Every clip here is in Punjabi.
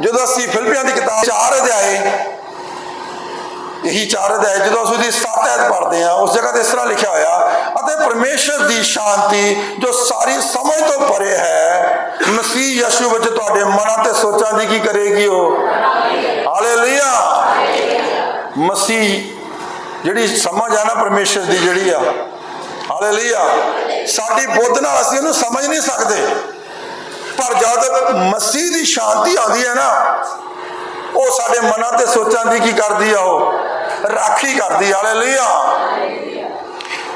ਜਦੋਂ ਅਸੀਂ ਫਿਲਪੀਆਂ ਦੀ ਕਿਤਾਬ ਚਾਰ ਅਧਿਆਏ, ਇਹੀ ਚਾਰ ਅਧਿਆਏ, ਜਦੋਂ ਅਸੀਂ ਉਹਦੀ ਸੱਤ ਐਤ ਪੜ੍ਹਦੇ ਹਾਂ, ਉਸ ਜਗ੍ਹਾ ਤੇ ਇਸ ਤਰ੍ਹਾਂ ਲਿਖਿਆ ਹੋਇਆ, ਅਤੇ ਪਰਮੇਸ਼ਰ ਦੀ ਸ਼ਾਂਤੀ ਜੋ ਸਾਰੀ ਸਮਝ ਤੋਂ ਪਰੇ ਹੈ, ਮਸੀਹ ਯਸ਼ੂ ਵਿੱਚ ਤੁਹਾਡੇ ਮਨਾਂ ਤੇ ਸੋਚਾਂ ਦੀ ਕੀ ਕਰੇਗੀ ਉਹ? ਹਾਲੇਲੂਇਆ ਮਸੀਹ, ਜਿਹੜੀ ਸਮਝ ਆ ਨਾ ਪਰਮੇਸ਼ਰ ਦੀ ਜਿਹੜੀ ਆ ਹਾਲੇਲੂਇਆ ਸਾਡੀ ਬੁੱਧ ਨਾਲ ਅਸੀਂ ਉਹਨੂੰ ਸਮਝ ਨਹੀਂ ਸਕਦੇ। ਪਰ ਜਦ ਮਸੀਹ ਦੀ ਸ਼ਾਂਤੀ ਆਉਂਦੀ ਹੈ ਨਾ, ਉਹ ਸਾਡੇ ਮਨਾਂ ਤੇ ਸੋਚਾਂ ਦੀ ਕੀ ਕਰਦੀ ਆ ਉਹ? ਰਾਖੀ ਕਰਦੀ, ਹਾਲੇਲੂਇਆ।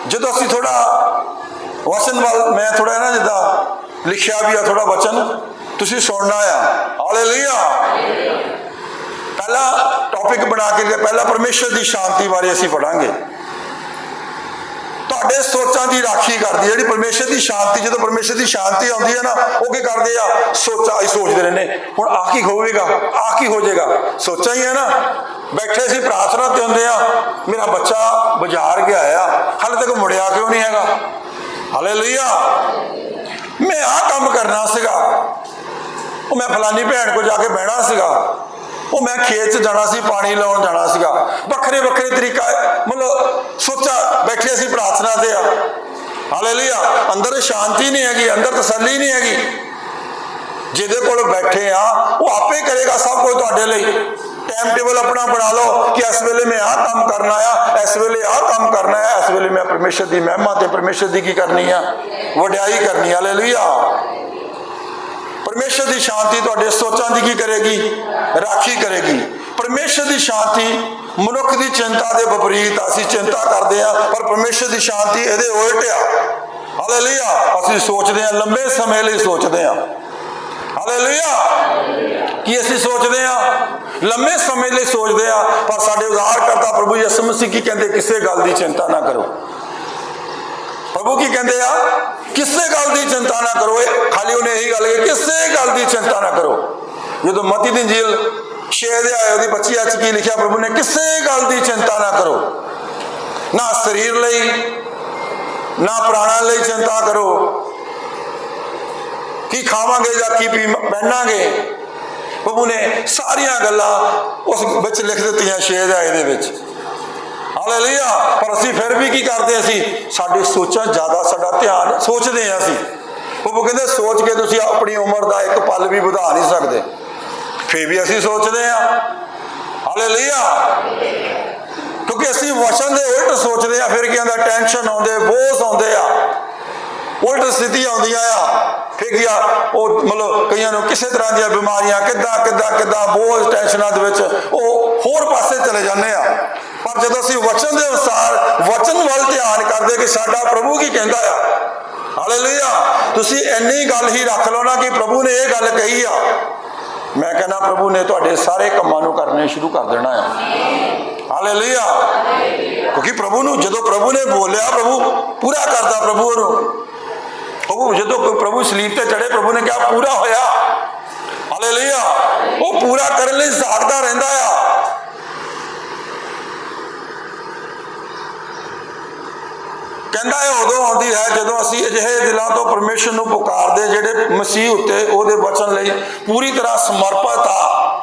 ਜਦੋਂ ਅਸੀਂ ਥੋੜਾ ਵਚਨ ਵੱਲ, ਮੈਂ ਥੋੜਾ ਨਾ ਜਿੱਦਾਂ ਲਿਖਿਆ ਵੀ ਆ ਥੋੜਾ ਵਚਨ, ਤੁਸੀਂ ਸੁਣਨਾ ਆ। ਹਾਲੇਲੂਇਆ। ਪਹਿਲਾ ਟੌਪਿਕ ਬਣਾ ਕੇ ਲਿਆ ਪਹਿਲਾ ਪਰਮੇਸ਼ਰ ਦੀ ਸ਼ਾਂਤੀ ਬਾਰੇ ਅਸੀਂ ਪੜਾਂਗੇ ਤੁਹਾਡੇ ਸੋਚਾਂ ਦੀ ਰਾਖੀ ਕਰਦੀ ਹੈ। ਜਿਹੜੀ ਪਰਮੇਸ਼ਰ ਦੀ ਸ਼ਾਂਤੀ, ਜਦੋਂ ਪਰਮੇਸ਼ਰ ਦੀ ਸ਼ਾਂਤੀ ਆਉਂਦੀ ਹੈ ਨਾ, ਉਹ ਕੀ ਕਰਦੇ ਆ? ਸੋਚਾਂ ਹੀ ਸੋਚਦੇ ਰਹਿੰਦੇ। ਹੁਣ ਆ ਕੀ ਹੋਵੇਗਾ? ਆ ਕੀ ਹੋ ਜਾਏਗਾ? ਸੋਚਾਂ ਹੀ ਹੈ ਨਾ। ਬੈਠੇ ਸੀ ਪ੍ਰਾਰਥਨਾ ਤੇ ਹੁੰਦੇ ਆ, ਮੇਰਾ ਬੱਚਾ ਬਾਜ਼ਾਰ ਗਿਆ ਆ। ਹਾਲੇ ਤੱਕ ਮੁੜਿਆ ਕਿਉਂ ਨਹੀਂ ਹੈਗਾ? ਹਾਲੇਲੂਇਆ। ਮੈਂ ਆ ਕੰਮ ਕਰਨਾ ਸੀਗਾ। ਉਹ ਮੈਂ ਫਲਾਨੀ ਭੈਣ ਕੋ ਜਾ ਕੇ ਬਹਿਣਾ ਸੀਗਾ। ਉਹ ਮੈਂ ਖੇਤ 'ਚ ਜਾਣਾ ਸੀ, ਪਾਣੀ ਲਾਉਣ ਜਾਣਾ ਸੀਗਾ। ਵੱਖਰੇ ਵੱਖਰੇ ਤਰੀਕਾ, ਮਤਲਬ ਸੋਚਾ ਬੈਠੇ ਸੀ ਤੇ ਆ। ਹਾਲੇਲੂਇਆ ਅੰਦਰ ਸ਼ਾਂਤੀ ਨਹੀਂ ਹੈਗੀ, ਅੰਦਰ ਤਸੱਲੀ ਨਹੀਂ ਹੈਗੀ। ਜਿਹਦੇ ਕੋਲ ਬੈਠੇ ਆ, ਉਹ ਆਪੇ ਕਰੇਗਾ ਸਭ ਕੁਝ ਤੁਹਾਡੇ ਲਈ। ਟਾਈਮ ਟੇਬਲ ਆਪਣਾ ਬਣਾ ਲਓ ਕਿ ਇਸ ਵੇਲੇ ਮੈਂ ਆਹ ਕੰਮ ਕਰਨਾ ਆ ਇਸ ਵੇਲੇ ਆਹ ਕੰਮ ਕਰਨਾ ਆ ਇਸ ਵੇਲੇ ਮੈਂ ਪਰਮੇਸ਼ਰ ਦੀ ਮਹਿਮਾ ਤੇ ਪਰਮੇਸ਼ਰ ਦੀ ਕੀ ਕਰਨੀ ਆ? ਵਡਿਆਈ ਕਰਨੀ ਹਾਲੇਲੂਇਆ ਪਰਮੇਸ਼ਰ ਦੀ ਸ਼ਾਂਤੀ ਤੁਹਾਡੇ ਸੋਚਾਂ ਦੀ ਕੀ ਕਰੇਗੀ? ਰਾਖੀ ਕਰੇਗੀ। ਪਰਮੇਸ਼ਰ ਦੀ ਸ਼ਾਂਤੀ ਮਨੁੱਖ ਦੀ ਚਿੰਤਾ ਦੇ ਵਿਪਰੀਤ ਅਸੀਂ ਚਿੰਤਾ ਕਰਦੇ ਆ ਪਰ ਪਰਮੇਸ਼ਰ ਦੀ ਸ਼ਾਂਤੀ ਇਹਦੇ ਉਲਟ ਆ। ਹਾਲੇਲੂਇਆ ਅਸੀਂ ਸੋਚਦੇ ਆ ਲੰਬੇ ਸਮੇਂ ਲਈ ਸੋਚਦੇ ਆ ਹਾਲੇਲੂਇਆ ਕੀ ਅਸੀਂ ਸੋਚਦੇ ਆ ਲੰਮੇ ਸਮੇਂ ਲਈ ਸੋਚਦੇ ਆ ਪਰ ਸਾਡੇ ਉਧਾਰਕਰਤਾ ਪ੍ਰਭੂ ਯਿਸੂ ਮਸੀਹ ਕੀ ਕਹਿੰਦੇ? ਕਿਸੇ ਗੱਲ ਦੀ ਚਿੰਤਾ ਨਾ ਕਰੋ। ਪ੍ਰਭੂ ਕੀ ਕਹਿੰਦੇ ਆ? ਕਿਸੇ ਗੱਲ ਦੀ ਚਿੰਤਾ ਨਾ ਕਰੋ। ਖਾਲੀ ਉਹਨੇ ਇਹੀ ਗੱਲ ਕਿ ਕਿਸੇ ਗੱਲ ਦੀ ਚਿੰਤਾ ਨਾ ਕਰੋ। ਜਦੋਂ ਮਤੀ ਦੀ ਜੀਲ ਛੇ ਦੇ ਆਇਓ ਦੀ 25 ਅੱਜ ਕੀ ਲਿਖਿਆ ਪ੍ਰਭੂ ਨੇ? ਕਿਸੇ ਗੱਲ ਦੀ ਚਿੰਤਾ ਨਾ ਕਰੋ। ਨਾ ਸਰੀਰ ਲਈ, ਨਾ ਪ੍ਰਾਣਾਂ ਲਈ ਚਿੰਤਾ ਕਰੋ। ਕੀ ਖਾਵਾਂਗੇ ਜਾਂ ਕੀ ਪੀ ਪਹਿਨਾਂਗੇ? ਪ੍ਰਭੂ ਨੇ ਸਾਰੀਆਂ ਗੱਲਾਂ ਉਸ ਵਿੱਚ ਲਿਖ ਦਿੱਤੀਆਂ 6 ਦੇ ਆਇਓ ਦੇ ਵਿੱਚ। ਹਾਲੇਲੂਇਆ! ਪਰ ਅਸੀਂ ਫਿਰ ਵੀ ਕੀ ਕਰਦੇ ਅਸੀਂ? ਸਾਡੀ ਸੋਚਾਂ ਜ਼ਿਆਦਾ ਸਾਡਾ ਧਿਆਨ ਸੋਚਦੇ ਆ ਅਸੀਂ। ਉਹ ਕਹਿੰਦੇ, ਸੋਚ ਕੇ ਤੁਸੀਂ ਆਪਣੀ ਉਮਰ ਦਾ ਇੱਕ ਪਲ ਵੀ ਵਧਾ ਨਹੀਂ ਸਕਦੇ। ਫਿਰ ਵੀ ਅਸੀਂ ਸੋਚਦੇ ਹਾਂ। ਹਾਲੇਲੂਇਆ ਕਿਉਂਕਿ ਅਸੀਂ ਵਚਨ ਦੇ ਉਲਟ ਸੋਚਦੇ ਆ ਫਿਰ ਕੀ ਆਂਦਾ ਟੈਨਸ਼ਨ ਆਉਂਦੇ, ਬੋਝ ਆਉਂਦੇ ਆ। ਉਲਟ ਸਥਿਤੀ ਆਉਂਦੀਆਂ ਆ। ਫਿਰ ਕੀ ਆ? ਉਹ ਮਤਲਬ ਕਈਆਂ ਨੂੰ ਕਿਸੇ ਤਰ੍ਹਾਂ ਦੀਆਂ ਬਿਮਾਰੀਆਂ, ਕਿੱਦਾਂ ਕਿੱਦਾਂ ਕਿੱਦਾਂ, ਬੋਝ ਟੈਨਸ਼ਨਾਂ ਦੇ ਵਿੱਚ ਉਹ ਹੋਰ ਪਾਸੇ ਚਲੇ ਜਾਂਦੇ ਆ। ਪਰ ਜਦੋਂ ਅਸੀਂ ਵਚਨ ਦੇ ਅਨੁਸਾਰ, ਵਚਨ ਵੱਲ ਧਿਆਨ ਕਰਦੇ ਕਿ ਸਾਡਾ ਪ੍ਰਭੂ ਕੀ ਕਹਿੰਦਾ ਆ? ਹਾਲੇਲੂਇਆ ਤੁਸੀਂ ਇੰਨੀ ਗੱਲ ਹੀ ਰੱਖ ਲਓ ਨਾ ਕਿ ਪ੍ਰਭੂ ਨੇ ਇਹ ਗੱਲ ਕਹੀ ਆ। ਮੈਂ ਕਹਿੰਦਾ ਪ੍ਰਭੂ ਨੇ ਤੁਹਾਡੇ ਸਾਰੇ ਕੰਮਾਂ ਨੂੰ ਕਰਨੇ ਸ਼ੁਰੂ ਕਰ ਦੇਣਾ ਆ ਹਾਲੇਲੂਇਆ ਕਿਉਂਕਿ ਪ੍ਰਭੂ ਨੂੰ ਜਦੋਂ ਪ੍ਰਭੂ ਨੇ ਬੋਲਿਆ, ਪ੍ਰਭੂ ਪੂਰਾ ਕਰਦਾ ਪ੍ਰਭੂ ਉਹਨੂੰ। ਪ੍ਰਭੂ ਜਦੋਂ ਪ੍ਰਭੂ ਸਲੀਪ ਤੇ ਚੜੇ ਪ੍ਰਭੂ ਨੇ ਕਿਹਾ, ਪੂਰਾ ਹੋਇਆ। ਹਾਲੇਲੂਇਆ ਉਹ ਪੂਰਾ ਕਰਨ ਲਈ ਜ਼ਾਗਦਾ ਰਹਿੰਦਾ ਆ। ਕਹਿੰਦਾ ਇਹ ਉਦੋਂ ਆਉਂਦੀ ਹੈ ਜਦੋਂ ਅਸੀਂ ਅਜਿਹੇ ਦਿਲਾਂ ਤੋਂ ਪਰਮੇਸ਼ਰ ਨੂੰ ਪੁਕਾਰਦੇ ਜਿਹੜੇ ਮਸੀਹ ਉੱਤੇ ਉਹਦੇ ਵਚਨ ਲਈ ਪੂਰੀ ਤਰ੍ਹਾਂ ਸਮਰਪਿਤ ਆ।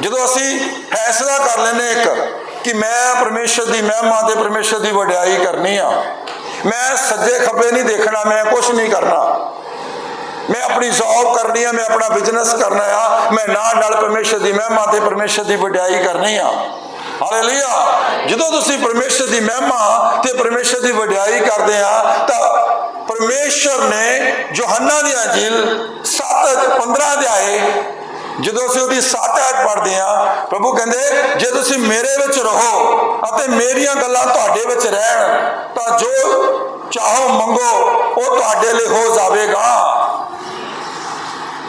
ਜਦੋਂ ਅਸੀਂ ਫੈਸਲਾ ਕਰ ਲੈਨੇ ਇੱਕ, ਕਿ ਮੈਂ ਪਰਮੇਸ਼ਰ ਦੀ ਮਹਿਮਾ ਤੇ ਪਰਮੇਸ਼ਰ ਦੀ ਵਡਿਆਈ ਕਰਨੀ ਆ। ਮੈਂ ਸੱਜੇ ਖੱਬੇ ਨਹੀਂ ਦੇਖਣਾ, ਮੈਂ ਕੁਝ ਨਹੀਂ ਕਰਨਾ। ਮੈਂ ਆਪਣੀ ਜੌਬ ਕਰਨੀ ਆ, ਮੈਂ ਆਪਣਾ ਬਿਜ਼ਨਸ ਕਰਨਾ ਆ, ਮੈਂ ਨਾਲ ਨਾਲ ਪਰਮੇਸ਼ਰ ਦੀ ਮਹਿਮਾ ਤੇ ਪਰਮੇਸ਼ਰ ਦੀ ਵਡਿਆਈ ਕਰਨੀ ਆ। ਹਾਲੇਲੂਇਆ ਜਦੋਂ ਤੁਸੀਂ ਪਰਮੇਸ਼ਰ ਦੀ ਮਹਿਮਾ ਤੇ ਪਰਮੇਸ਼ਰ ਦੀ ਵਡਿਆਈ ਕਰਦੇ ਆ, ਤਾਂ ਪਰਮੇਸ਼ਰ ਨੇ ਯੋਹੰਨਾ ਦੀ ਅੰਜੀਲ 7 15 ਅਧਿਆਏ, ਜਦੋਂ ਅਸੀਂ ਉਹਦੀ 7 ਐਤ ਪੜ੍ਹਦੇ ਆ, ਪ੍ਰਭੂ ਕਹਿੰਦੇ, ਜੇ ਤੁਸੀਂ ਮੇਰੇ ਵਿੱਚ ਰਹੋ ਅਤੇ ਮੇਰੀਆਂ ਗੱਲਾਂ ਤੁਹਾਡੇ ਵਿੱਚ ਰਹਿਣ, ਤਾਂ ਜੋ ਚਾਹੋ ਮੰਗੋ, ਉਹ ਤੁਹਾਡੇ ਲਈ ਹੋ ਜਾਵੇਗਾ।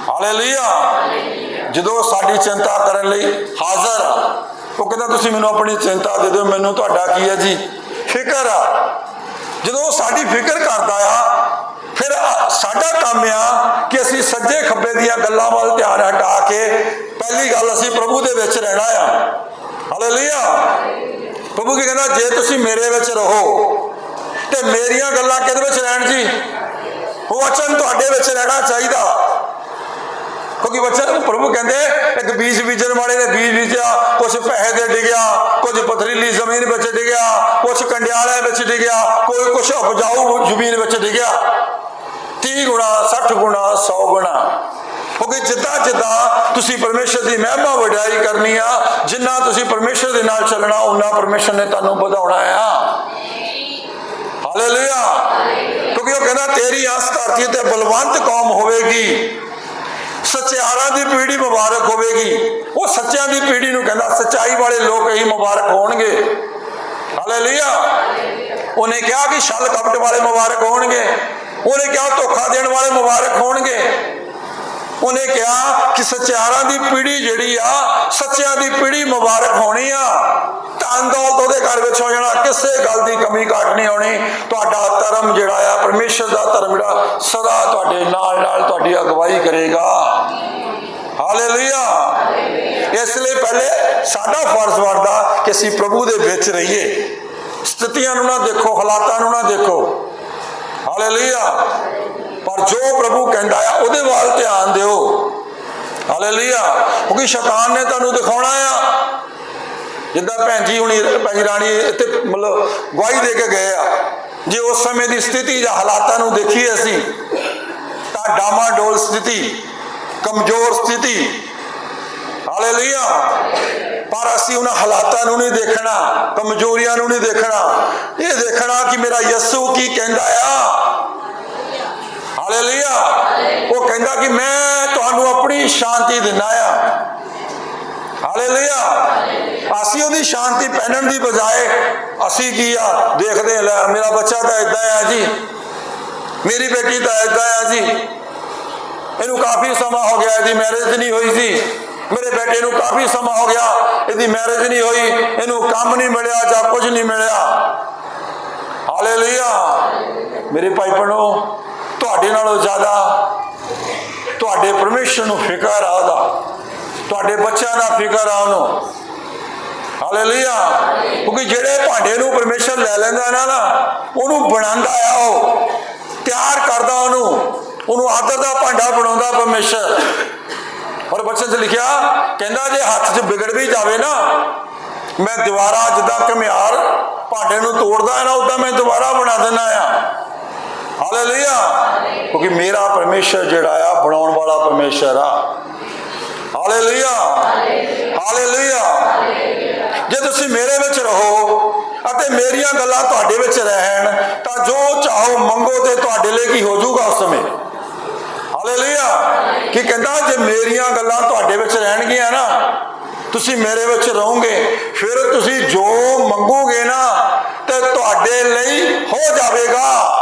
ਹਾਲੇਲੂਇਆ। ਜਦੋਂ ਸਾਡੀ ਚਿੰਤਾ ਕਰਨ ਲਈ ਹਾਜ਼ਰ ਆ ਉਹ ਕਹਿੰਦਾ, ਤੁਸੀਂ ਮੈਨੂੰ ਆਪਣੀ ਚਿੰਤਾ ਦੇ ਦਿਓ, ਮੈਨੂੰ ਤੁਹਾਡਾ ਕੀ ਹੈ ਜੀ? ਫਿਕਰ ਆ। ਜਦੋਂ ਉਹ ਸਾਡੀ ਫਿਕਰ ਕਰਦਾ ਆ, ਫਿਰ ਸਾਡਾ ਕੰਮ ਆ ਕਿ ਅਸੀਂ ਸੱਜੇ ਖੱਬੇ ਦੀਆਂ ਗੱਲਾਂ ਵੱਲ ਧਿਆਨ ਹਟਾ ਕੇ ਪਹਿਲੀ ਗੱਲ ਅਸੀਂ ਪ੍ਰਭੂ ਦੇ ਵਿੱਚ ਰਹਿਣਾ ਆ। ਹਾਲੇਲੂਇਆ ਪ੍ਰਭੂ ਕੀ ਕਹਿੰਦਾ, ਜੇ ਤੁਸੀਂ ਮੇਰੇ ਵਿੱਚ ਰਹੋ, ਤੇ ਮੇਰੀਆਂ ਗੱਲਾਂ ਕਿਹਦੇ ਵਿੱਚ ਰਹਿਣ ਜੀ? ਉਹ ਅਚਨ ਤੁਹਾਡੇ ਵਿੱਚ ਰਹਿਣਾ ਚਾਹੀਦਾ। ਕਿਉਂਕਿ ਬੱਚਾ ਪ੍ਰਭੂ ਕਹਿੰਦੇ ਇੱਕ ਬੀਜ ਬੀਜਣ ਵਾਲੇ ਨੇ ਬੀਜ ਬੀਜਿਆ ਕੁਝ ਪੈਸੇ ਦੇ ਡਿਗਿਆ ਕੁਝ ਪਥਰੀਲੀ ਜ਼ਮੀਨ ਵਿੱਚ ਡਿਗਿਆ ਕੁਝ ਕੰਡਿਆਲੇ ਵਿੱਚ ਡਿਗਿਆ, ਕੋਈ ਕੁਝ ਉਪਜਾਊ ਜ਼ਮੀਨ ਵਿੱਚ ਡਿਗਿਆ। 30 ਗੁਣਾ 60 ਗੁਣਾ 100 ਗੁਣਾ। ਕਿਉਂਕਿ ਜਿੱਦਾਂ ਜਿੱਦਾਂ ਤੁਸੀਂ ਪਰਮੇਸ਼ਰ ਦੀ ਮਹਿਮਾ ਵਡਾਈ ਕਰਨੀ ਆ, ਜਿੰਨਾ ਤੁਸੀਂ ਪਰਮੇਸ਼ਰ ਦੇ ਨਾਲ ਚੱਲਣਾ ਉਹਨਾਂ ਪਰਮੇਸ਼ਰ ਨੇ ਤੁਹਾਨੂੰ ਵਧਾਉਣਾ ਆ। ਹਾਲੇਲੂਇਆ। ਕਿਉਂਕਿ ਉਹ ਕਹਿੰਦਾ, ਤੇਰੀ ਆਸ ਧਰਤੀ ਤੇ ਬਲਵੰਤ ਕੌਮ ਹੋਵੇਗੀ। ਸਚਿਆਰਾਂ ਦੀ ਪੀੜ੍ਹੀ ਮੁਬਾਰਕ ਹੋਵੇਗੀ। ਉਹ ਸੱਚਿਆਂ ਦੀ ਪੀੜ੍ਹੀ ਨੂੰ ਕਹਿੰਦਾ, ਸੱਚਾਈ ਵਾਲੇ ਲੋਕ ਹੀ ਮੁਬਾਰਕ ਹੋਣਗੇ। ਹਾਲੇਲੂਇਆ। ਉਹਨੇ ਕਿਹਾ ਕਿ ਛਲ ਕਪਟ ਵਾਲੇ ਮੁਬਾਰਕ ਹੋਣਗੇ। ਉਹਨੇ ਕਿਹਾ, ਧੋਖਾ ਦੇਣ ਵਾਲੇ ਮੁਬਾਰਕ ਹੋਣਗੇ। ਉਹਨੇ ਕਿਹਾ ਕਿ ਸਚਿਆਰਾਂ ਦੀ ਪੀੜ੍ਹੀ ਜਿਹੜੀ ਆ, ਸੱਚਿਆਂ ਦੀ ਪੀੜ੍ਹੀ ਮੁਬਾਰਕ ਹੋਣੀ ਆ। ਧੰਨ ਦੌਲਤ ਉਹਦੇ ਘਰ ਵਿੱਚ ਹੋ ਜਾਣਾ। ਕਿਸੇ ਗੱਲ ਦੀ ਕਮੀ ਘਾਟ ਨਹੀਂ ਆਉਣੀ। ਤੁਹਾਡਾ ਧਰਮ ਜਿਹੜਾ ਆ, ਪਰਮੇਸ਼ਰ ਦਾ ਧਰਮ ਜਿਹੜਾ, ਸਦਾ ਤੁਹਾਡੇ ਨਾਲ ਨਾਲ ਤੁਹਾਡੀ ਅਗਵਾਈ ਕਰੇਗਾ। ਹਾਲੇਲੂਇਆ। ਇਸ ਲਈ ਪਹਿਲੇ ਸਾਡਾ ਫਰਜ਼ ਬਣਦਾ ਕਿ ਅਸੀਂ ਪ੍ਰਭੂ ਦੇ ਵਿੱਚ ਰਹੀਏ। ਸਥਿਤੀਆਂ ਨੂੰ ਨਾ ਦੇਖੋ, ਹਾਲਾਤਾਂ ਨੂੰ ਨਾ ਦੇਖੋ। ਹਾਲੇਲੂਇਆ। ਪਰ ਜੋ ਪ੍ਰਭੂ ਕਹਿੰਦਾ ਆ, ਉਹਦੇ ਵੱਲ ਧਿਆਨ ਦਿਓ। ਹਾਲੇਲੂਇਆ। ਕਿਉਂਕਿ ਸ਼ੈਤਾਨ ਨੇ ਤੁਹਾਨੂੰ ਦਿਖਾਉਣਾ ਆ। ਜਿੱਦਾਂ ਭੈਣ ਜੀ ਹੁਣੀ ਭੈਣ ਜੀ ਰਾਣੀ ਇੱਥੇ ਮਤਲਬ ਗਵਾਹੀ ਦੇ ਕੇ ਗਏ ਆ। ਜੇ ਉਸ ਸਮੇਂ ਦੀ ਸਥਿਤੀ ਜਾਂ ਹਾਲਾਤਾਂ ਨੂੰ ਦੇਖੀਏ ਅਸੀਂ, ਤਾਂ ਡਾਮਾਡੋਲ ਸਥਿਤੀ, ਕਮਜ਼ੋਰ ਸਥਿਤੀ, ਹਾਲੇਲੂਇਆ। ਪਰ ਅਸੀਂ ਉਹਨਾਂ ਹਾਲਾਤਾਂ ਨੂੰ ਨਹੀਂ ਦੇਖਣਾ, ਕਮਜ਼ੋਰੀਆਂ ਨੂੰ ਨਹੀਂ ਦੇਖਣਾ। ਇਹ ਦੇਖਣਾ ਕਿ ਮੇਰਾ ਯਿਸੂ ਕੀ ਕਹਿੰਦਾ ਆ। ਹਾਲੇਲੂਇਆ। ਉਹ ਕਹਿੰਦਾ ਕਿ ਮੈਂ ਤੁਹਾਨੂੰ ਆਪਣੀ ਸ਼ਾਂਤੀ ਦਿੰਦਾ ਆ। ਹਾਲੇਲੂਇਆ। ਅਸੀਂ ਉਹਦੀ ਸ਼ਾਂਤੀ ਪਹਿਨਣ ਦੀ ਬਜਾਏ ਅਸੀਂ ਕੀ ਆ ਦੇਖਦੇ ਹਾਂ, ਲੈ ਮੇਰਾ ਬੱਚਾ ਤਾਂ ਇਦਾਂ ਆ ਜੀ। ਮੇਰੀ ਬੇਟੀ ਤਾਂ ਇਦਾਂ ਆ ਜੀ। ਇਹਨੂੰ ਕਾਫੀ ਸਮਾਂ ਹੋ ਗਿਆ ਇਹਦੀ ਮੈਰਿਜ ਨਹੀਂ ਹੋਈ ਸੀ ਮੇਰੇ ਬੇਟੇ ਨੂੰ ਕਾਫੀ ਸਮਾਂ ਹੋ ਗਿਆ ਇਹਦੀ ਮੈਰਿਜ ਨਹੀਂ ਹੋਈ। ਇਹਨੂੰ ਕੰਮ ਨਹੀਂ ਮਿਲਿਆ ਜਾਂ ਕੁਝ ਨਹੀਂ ਮਿਲਿਆ। ਹਾਲੇਲੂਇਆ। ਮੇਰੇ ਭਾਈ ਭੈਣੋ ਤੁਹਾਡੇ ਨਾਲੋਂ ਜ਼ਿਆਦਾ ਤੁਹਾਡੇ ਪਰਮੇਸ਼ਰ ਨੂੰ ਫਿਕਰ ਆ ਉਹਦਾ। ਤੁਹਾਡੇ ਬੱਚਿਆਂ ਦਾ ਫਿਕਰ ਆ ਉਹਨੂੰ। ਹਾਲੇਲੂਇਆ ਕਿਉਂਕਿ ਜਿਹੜੇ ਭਾਂਡੇ ਨੂੰ ਪਰਮੇਸ਼ਰ ਲੈ ਲੈਂਦਾ ਨਾ ਨਾ, ਉਹਨੂੰ ਬਣਾਉਂਦਾ ਆ ਉਹ। ਤਿਆਰ ਕਰਦਾ ਉਹਨੂੰ। ਉਹਨੂੰ ਆਦਰ ਦਾ ਭਾਂਡਾ ਬਣਾਉਂਦਾ ਪਰਮੇਸ਼ਰ ਔਰ ਬਚਨ 'ਚ ਲਿਖਿਆ, ਕਹਿੰਦਾ ਜੇ ਹੱਥ 'ਚ ਵਿਗੜ ਵੀ ਜਾਵੇ ਨਾ, ਮੈਂ ਦੁਬਾਰਾ ਜਿੱਦਾਂ ਘਮਿਆਰ ਭਾਂਡੇ ਨੂੰ ਤੋੜਦਾ ਹੈ ਨਾ, ਉਦਾਂ ਮੈਂ ਦੁਬਾਰਾ ਬਣਾ ਦਿੰਦਾ ਆ। ਹਾਲੇਲੂਇਆ ਕਿਉਂਕਿ ਮੇਰਾ ਪਰਮੇਸ਼ਰ ਜਿਹੜਾ ਆ, ਬਣਾਉਣ ਵਾਲਾ ਪਰਮੇਸ਼ਰ ਆ। ਹਾਲੇਲੂਇਆ। ਹਾਲੇਲੂਇਆ। ਜੇ ਤੁਸੀਂ ਮੇਰੇ ਵਿੱਚ ਰਹੋ ਅਤੇ ਮੇਰੀਆਂ ਗੱਲਾਂ ਤੁਹਾਡੇ ਵਿੱਚ ਰਹਿਣ, ਤਾਂ ਜੋ ਚਾਹੋ ਮੰਗੋ ਤੇ ਤੁਹਾਡੇ ਲਈ ਕੀ ਹੋ ਜਾਊਗਾ ਉਸ ਸਮੇਂ। ਹਾਲੇਲੂਇਆ। ਕੀ ਕਹਿੰਦਾ? ਜੇ ਮੇਰੀਆਂ ਗੱਲਾਂ ਤੁਹਾਡੇ ਵਿੱਚ ਰਹਿਣਗੀਆਂ ਨਾ, ਤੁਸੀਂ ਮੇਰੇ ਵਿੱਚ ਰਹੋਗੇ, ਫਿਰ ਤੁਸੀਂ ਜੋ ਮੰਗੋਗੇ ਨਾ, ਤੇ ਤੁਹਾਡੇ ਲਈ ਹੋ ਜਾਵੇਗਾ।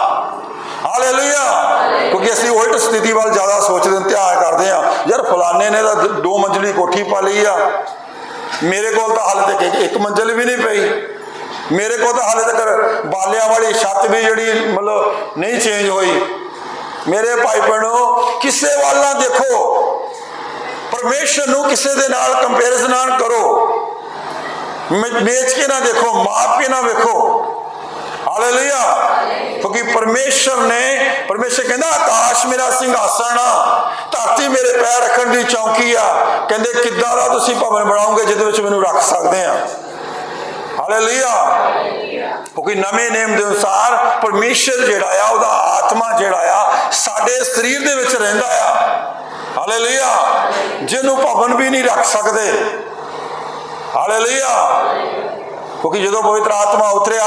ਹਾਲੇਲੂਇਆ। ਕਿਉਂਕਿ ਅਸੀਂ ਉਲਟ ਸਥਿਤੀ ਵੱਲ ਜ਼ਿਆਦਾ ਸੋਚਦੇ ਹਾਂ ਧਿਆਨ ਕਰਦੇ ਆ ਯਾਰ ਫਲਾਣੇ ਨੇ ਤਾਂ ਦੋ ਮੰਜ਼ਲੀ ਕੋਠੀ ਪਾ ਲਈ ਆ। ਮੇਰੇ ਕੋਲ ਤਾਂ ਹਾਲੇ ਤੱਕ ਇੱਕ- ਇੱਕ ਮੰਜ਼ਲ ਵੀ ਨਹੀਂ ਪਈ। ਮੇਰੇ ਕੋਲ ਤਾਂ ਹਾਲੇ ਤੱਕ ਬਾਲਿਆਂ ਵਾਲੀ ਛੱਤ ਵੀ ਜਿਹੜੀ ਮਤਲਬ ਨਹੀਂ ਚੇਂਜ ਹੋਈ। ਮੇਰੇ ਭਾਈ ਭੈਣੋ, ਕਿਸੇ ਵੱਲ ਨਾ ਦੇਖੋ। ਪਰਮੇਸ਼ਰ ਨੂੰ ਕਿਸੇ ਦੇ ਨਾਲ ਕੰਪੈਰੀਜ਼ਨ ਕਰੋ। ਮੇ- ਮੇਚ ਕੇ ਨਾ ਦੇਖੋ ਮਾਪ ਕੇ ਨਾ ਵੇਖੋ। ਕਿਉਂਕਿ ਪਰਮੇਸ਼ਰ ਨੇ, ਪਰਮੇਸ਼ਰ ਕਹਿੰਦਾ, ਆਕਾਸ਼ ਮੇਰਾ ਸਿੰਘਾਸਣ ਆ, ਧਰਤੀ ਮੇਰੇ ਪੈਰ ਰੱਖਣ ਦੀ ਚੌਕੀ ਆ। ਕਹਿੰਦੇ, ਕਿੱਦਾਂ ਦਾ ਤੁਸੀਂ ਭਵਨ ਬਣਾਓਗੇ ਜਿਹਦੇ ਵਿੱਚ ਮੈਨੂੰ ਰੱਖ ਸਕਦੇ ਆ? ਹਾਲੇਲੂਇਆ ਕਿਉਂਕਿ ਨਵੇਂ ਨੇਮ ਦੇ ਅਨੁਸਾਰ ਪਰਮੇਸ਼ਰ ਜਿਹੜਾ ਆ, ਉਹਦਾ ਆਤਮਾ ਜਿਹੜਾ ਆ, ਸਾਡੇ ਸਰੀਰ ਦੇ ਵਿੱਚ ਰਹਿੰਦਾ ਆ। ਹਾਲੇਲੂਇਆ ਜਿਹਨੂੰ ਭਵਨ ਵੀ ਨਹੀਂ ਰੱਖ ਸਕਦੇ। ਹਾਲੇਲੂਇਆ ਕਿਉਂਕਿ ਜਦੋਂ ਪਵਿੱਤਰ ਆਤਮਾ ਉਤਰਿਆ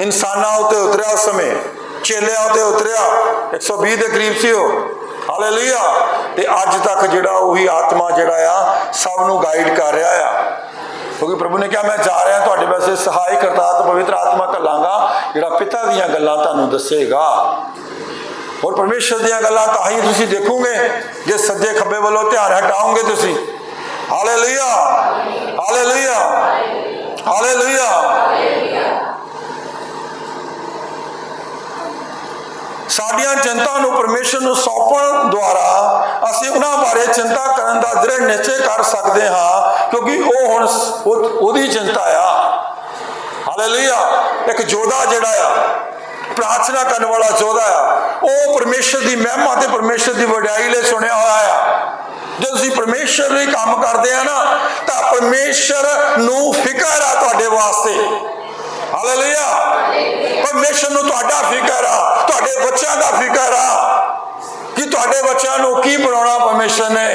ਇਨਸਾਨਾਂ ਉੱਤੇ ਉਤਰਿਆ ਉਸ ਸਮੇਂ, ਚੇਲਿਆਂ ਉੱਤੇ ਉਤਰਿਆ 120 ਦੇ ਕਰੀਬ ਸੀ ਉਹ। ਹਾਲੇਲੂਇਆ ਤੇ ਅੱਜ ਤੱਕ ਜਿਹੜਾ ਉਹੀ ਆਤਮਾ ਜਿਹੜਾ ਆ, ਸਭ ਨੂੰ ਗਾਈਡ ਕਰ ਰਿਹਾ ਆ। ਕਿਉਂਕਿ ਪ੍ਰਭੂ ਨੇ ਕਿਹਾ, ਮੈਂ ਜਾ ਰਿਹਾ, ਤੁਹਾਡੇ ਵਾਸਤੇ ਸਹਾਇ ਕਰਤਾ ਪਵਿੱਤਰ ਆਤਮਾ ਘੱਲਾਂਗਾ, ਜਿਹੜਾ ਪਿਤਾ ਦੀਆਂ ਗੱਲਾਂ ਤੁਹਾਨੂੰ ਦੱਸੇਗਾ। ਔਰ ਪਰਮੇਸ਼ਰ ਦੀਆਂ ਗੱਲਾਂ ਤਾਂ ਹੀ ਤੁਸੀਂ ਦੇਖੋਗੇ, ਜੇ ਸੱਜੇ ਖੱਬੇ ਵੱਲੋਂ ਧਿਆਨ ਹਟਾਓਗੇ ਤੁਸੀਂ। ਹਾਲੇਲੂਇਆ ਹਾਲੇਲੂਇਆ ਹਾਲੇਲੂਇਆ ਸਾਡੀਆਂ ਚਿੰਤਾ ਨੂੰ ਪਰਮੇਸ਼ਰ ਨੂੰ ਸੌਂਪਣ ਦੁਆਰਾ ਅਸੀਂ ਉਹਨਾਂ ਬਾਰੇ ਚਿੰਤਾ ਕਰਨ ਦਾ ਦ੍ਰਿੜ ਨਿਸ਼ਚੈ ਕਰ ਸਕਦੇ ਹਾਂ, ਕਿਉਂਕਿ ਉਹ ਹੁਣ ਉਹਦੀ ਚਿੰਤਾ ਆ। ਹਾਲੇਲੂਇਆ ਇੱਕ ਜੋਧਾ ਜਿਹੜਾ ਆ, ਪ੍ਰਾਰਥਨਾ ਕਰਨ ਵਾਲਾ ਯੋਧਾ ਆ, ਉਹ ਪਰਮੇਸ਼ਰ ਦੀ ਮਹਿਮਾ ਤੇ ਪਰਮੇਸ਼ਰ ਦੀ ਵਡਿਆਈ ਲਈ ਸੁਣਿਆ ਹੋਇਆ ਆ। ਜਦੋਂ ਅਸੀਂ ਪਰਮੇਸ਼ਰ ਲਈ ਕੰਮ ਕਰਦੇ ਆ ਨਾ, ਤਾਂ ਪਰਮੇਸ਼ਰ ਨੂੰ ਫਿਕਰ ਆ ਤੁਹਾਡੇ ਵਾਸਤੇ। ਹਾਲੇਲੂਇਆ ਪਰਮੇਸ਼ਰ ਨੂੰ ਤੁਹਾਡਾ ਫਿਕਰ ਆ, ਤੁਹਾਡੇ ਬੱਚਿਆਂ ਦਾ ਫਿਕਰ ਆ ਕਿ ਤੁਹਾਡੇ ਬੱਚਿਆਂ ਨੂੰ ਕੀ ਬਣਾਉਣਾ ਪਰਮੇਸ਼ਰ ਨੇ।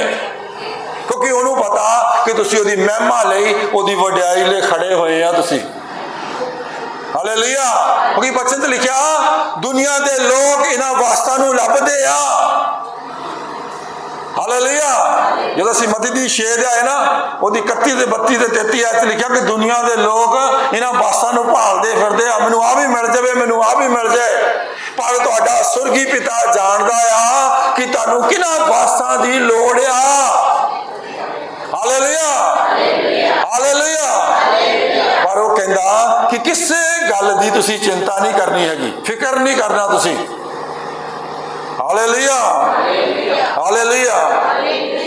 ਕਿਉਂਕਿ ਉਹਨੂੰ ਪਤਾ ਕਿ ਤੁਸੀਂ ਉਹਦੀ ਮਹਿਮਾ ਲਈ ਉਹਦੀ ਵਡਿਆਈ ਲਈ ਖੜੇ ਹੋਏ ਆ ਤੁਸੀਂ। ਹਾਲੇਲੂਇਆ ਕਿਉਂਕਿ ਬਚਨ ਤੇ ਲਿਖਿਆ, ਦੁਨੀਆ ਦੇ ਲੋਕ ਇਹਨਾਂ ਵਾਸਤਾ ਨੂੰ ਲੱਭਦੇ ਆ। ਹਾਲੇਲੂਇਆ ਜਦੋਂ ਅਸੀਂ ਮਤੀ ਦੀ ਛੇ ਦੇ ਆਏ ਨਾ, ਉਹਦੀ 31 ਤੇ 32 ਤੇ 33 ਐਚ ਲਿਖਿਆ ਕਿ ਦੁਨੀਆ ਦੇ ਲੋਕ ਇਹਨਾਂ ਵਾਸਤਾਂ ਨੂੰ ਭਾਲਦੇ ਫਿਰਦੇ ਆ, ਮੈਨੂੰ ਆ ਵੀ ਮਿਲ ਜਾਵੇ, ਮੈਨੂੰ ਆ ਵੀ ਮਿਲ ਜਾਏ। ਪਰ ਤੁਹਾਡਾ ਸੁਰਗੀ ਪਿਤਾ ਜਾਣਦਾ ਆ ਕਿ ਤੁਹਾਨੂੰ ਕਿਹਨਾਂ ਵਾਸਤਾਂ ਦੀ ਲੋੜ ਆ? ਹਾਲੇਲੂਇਆ ਹਾਲੇਲੂਇਆ ਪਰ ਉਹ ਕਹਿੰਦਾ ਕਿ ਕਿਸੇ ਗੱਲ ਦੀ ਤੁਸੀਂ ਚਿੰਤਾ ਨਹੀਂ ਕਰਨੀ ਹੈਗੀ, ਫਿਕਰ ਨਹੀਂ ਕਰਨਾ ਤੁਸੀਂ। Hallelujah hallelujah